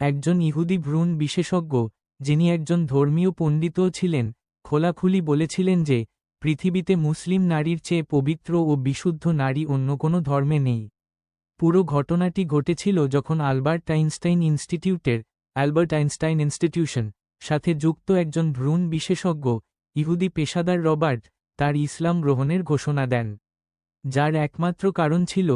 একজন ইহুদি ভ্রূণ বিশেষজ্ঞ, যিনি একজন ধর্মীয় পণ্ডিতও ছিলেন, খোলাখুলি বলেছিলেন যে, পৃথিবীতে মুসলিম নারীর চেয়ে পবিত্র ও বিশুদ্ধ নারী অন্য কোনো ধর্মে নেই। পুরো ঘটনাটি ঘটেছিল যখন আলবার্ট আইনস্টাইন ইনস্টিটিউটের অ্যালবার্ট আইনস্টাইন ইনস্টিটিউশন, সাথে যুক্ত একজন ভ্রূণ বিশেষজ্ঞ, ইহুদি পেশাদার রবার্ট, তার ইসলাম গ্রহণের ঘোষণা দেন। যার একমাত্র কারণ ছিল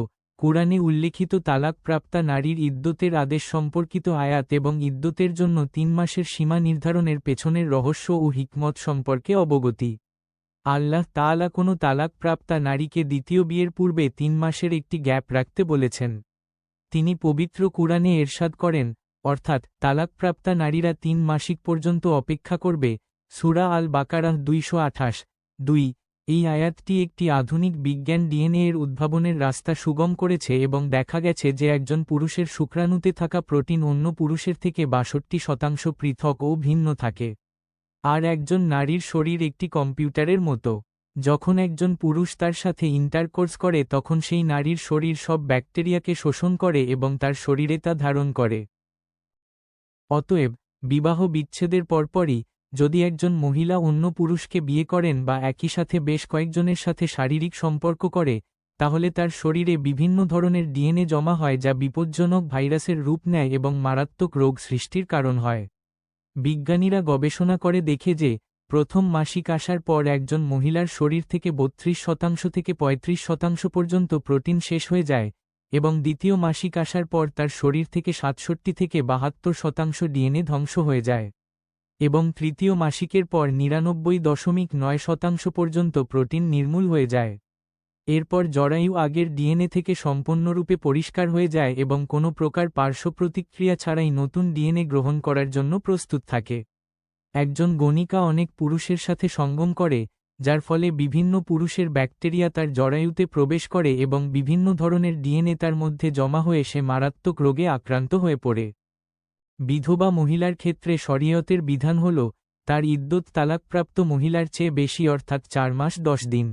কুরআনে উল্লিখিত তালাকপ্রাপ্তা নারীর ইদ্যতের আদেশ সম্পর্কিত আয়াত এবং ইদ্যতের জন্য তিন মাসের সীমা নির্ধারণের পেছনের রহস্য ও হিকমত সম্পর্কে অবগতি। আল্লাহ তাআলা কোনো তালাকপ্রাপ্তা নারীকে দ্বিতীয় বিয়ের পূর্বে তিন মাসের একটি গ্যাপ রাখতে বলেছেন। তিনি পবিত্র কুরআনে এরশাদ করেন, অর্থাৎ তালাকপ্রাপ্তা নারীরা তিন মাসিক পর্যন্ত অপেক্ষা করবে, সুরা আল বাকারাহ দুইশো আঠাশ, দুই এই আয়াতটি একটি আধুনিক বিজ্ঞান ডিএনএ এর উদ্ভাবনের রাস্তা সুগম করেছে এবং দেখা গেছে যে একজন পুরুষের শুক্রাণুতে থাকা প্রোটিন অন্য পুরুষের থেকে বাষট্টি শতাংশ পৃথক ও ভিন্ন থাকে। আর একজন নারীর শরীর একটি কম্পিউটারের মতো। যখন একজন পুরুষ তার সাথে ইন্টারকোর্স করে, তখন সেই নারীর শরীর সব ব্যাকটেরিয়াকে শোষণ করে এবং তার শরীরে তা ধারণ করে। অতএব, বিবাহ বিচ্ছেদের পরপরই যদি একজন মহিলা অন্য পুরুষকে বিয়ে করেন বা একই সাথে বেশ কয়েকজনের সাথে শারীরিক সম্পর্ক করে, তাহলে তার শরীরে বিভিন্ন ধরনের ডিএনএ জমা হয় যা বিপজ্জনক ভাইরাসের রূপ নেয় এবং মারাত্মক রোগ সৃষ্টির কারণ হয়। বিজ্ঞানীরা গবেষণা করে দেখে যে, প্রথম মাসিক আসার পর একজন মহিলার শরীর থেকে বত্রিশ শতাংশ থেকে ৩৫ শতাংশ পর্যন্ত প্রোটিন শেষ হয়ে যায় এবং দ্বিতীয় মাসিক আসার পর তার শরীর থেকে সাতষট্টি থেকে বাহাত্তর শতাংশ ডিএনএ ধ্বংস হয়ে যায়। এবং তৃতীয় মাসিকের পর নিরানব্বই দশমিক নয় শতাংশ পর্যন্ত প্রোটিন নির্মূল হয়ে যায়। এরপর জরায়ু আগের ডিএনএ থেকে সম্পূর্ণরূপে পরিষ্কার হয়ে যায় এবং কোনো প্রকার পার্শ্ব প্রতিক্রিয়া ছাড়াই নতুন ডিএনএ গ্রহণ করার জন্য প্রস্তুত থাকে। একজন গণিকা অনেক পুরুষের সাথে সঙ্গম করে, যার ফলে বিভিন্ন পুরুষের ব্যাকটেরিয়া তার জরায়ুতে প্রবেশ করে এবং বিভিন্ন ধরনের ডিএনএ তার মধ্যে জমা হয়ে সে মারাত্মক রোগে আক্রান্ত হয়ে পড়ে। বিধবা মহিলার ক্ষেত্রে শরীয়তের বিধান হল, তার ইদ্যুৎ তালাকপ্রাপ্ত মহিলার চেয়ে বেশি, অর্থাৎ চার মাস দশ দিন।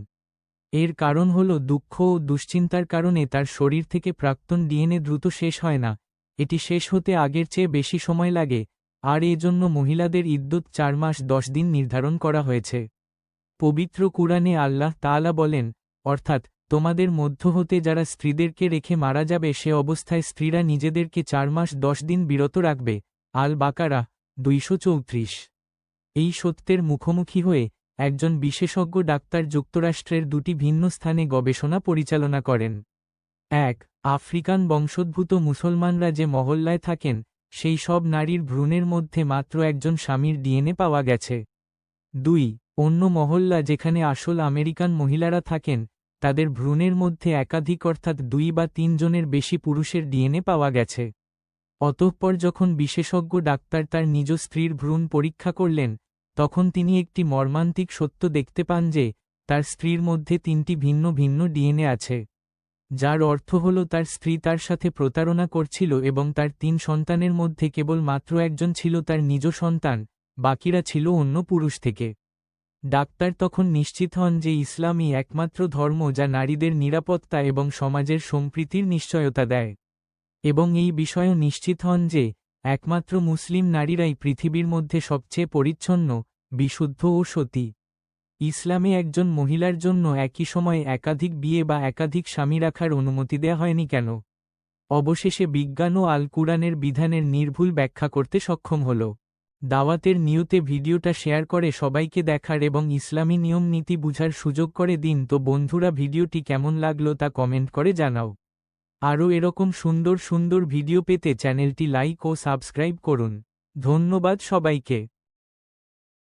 এর কারণ হল, দুঃখ ও দুশ্চিন্তার কারণে তার শরীর থেকে প্রাক্তন ডিএনএ দ্রুত শেষ হয় না। এটি শেষ হতে আগের চেয়ে বেশি সময় লাগে, আর এজন্য মহিলাদের ইদ্যুৎ চার মাস দশ দিন নির্ধারণ করা হয়েছে। পবিত্র কুরআনে আল্লাহ তাআলা বলেন, অর্থাৎ তোমাদের মধ্য হতে যারা স্ত্রীদেরকে রেখে মারা যাবে সে অবস্থায় স্ত্রীরা নিজেদেরকে চার মাস দশ দিন বিরত রাখবে। আল বাকারা দুইশো চৌত্রিশ। এই সত্যের মুখোমুখি হয়ে একজন বিশেষজ্ঞ ডাক্তার যুক্তরাষ্ট্রের দুটি ভিন্ন স্থানে গবেষণা পরিচালনা করেন। এক, আফ্রিকান বংশোদ্ভূত মুসলমানরা যে মহল্লায় থাকেন, সেই সব নারীর ভ্রূণের মধ্যে মাত্র একজন স্বামীর ডিএনএ পাওয়া গেছে। দুই, অন্য মহল্লা যেখানে আসল আমেরিকান মহিলারা থাকেন তাদের ভ্রূণের মধ্যে একাধিক অর্থাৎ দুই বা তিনজনের বেশি পুরুষের ডিএনএ পাওয়া গেছে। অতঃপর যখন বিশেষজ্ঞ ডাক্তার তার নিজ স্ত্রীর ভ্রূণ পরীক্ষা করলেন, তখন তিনি একটি মর্মান্তিক সত্য দেখতে পান যে, তার স্ত্রীর মধ্যে তিনটি ভিন্ন ভিন্ন ডিএনএ আছে। যার অর্থ হল তার স্ত্রী তার সাথে প্রতারণা করছিল এবং তার তিন সন্তানের মধ্যে কেবল মাত্র একজন ছিল তার নিজ সন্তান, বাকিরা ছিল অন্য পুরুষ থেকে। ডাক্তার তখন নিশ্চিত হন যে ইসলামই একমাত্র ধর্ম যা নারীদের নিরাপত্তা এবং সমাজের সম্প্রীতির নিশ্চয়তা দেয়। এবং এই বিষয়েও নিশ্চিত হন যে একমাত্র মুসলিম নারীরাই পৃথিবীর মধ্যে সবচেয়ে পরিচ্ছন্ন, বিশুদ্ধ ও সতী। ইসলামে একজন মহিলার জন্য একই সময়ে একাধিক বিয়ে বা একাধিক স্বামী রাখার অনুমতি দেয়া হয়নি কেন? অবশেষে বিজ্ঞান ও আল কুরআনের বিধানের নির্ভুল ব্যাখ্যা করতে সক্ষম হল। দাওয়াতের নিয়তে ভিডিওটা শেয়ার করে সবাইকে দেখার এবং ইসলামী নিয়ম নীতি বুঝার সুযোগ করে দিন। তো বন্ধুরা, ভিডিওটি কেমন লাগল তা কমেন্ট করে জানাও। আরও এরকম সুন্দর সুন্দর ভিডিও পেতে চ্যানেলটি লাইক ও সাবস্ক্রাইব করুন। ধন্যবাদ সবাইকে।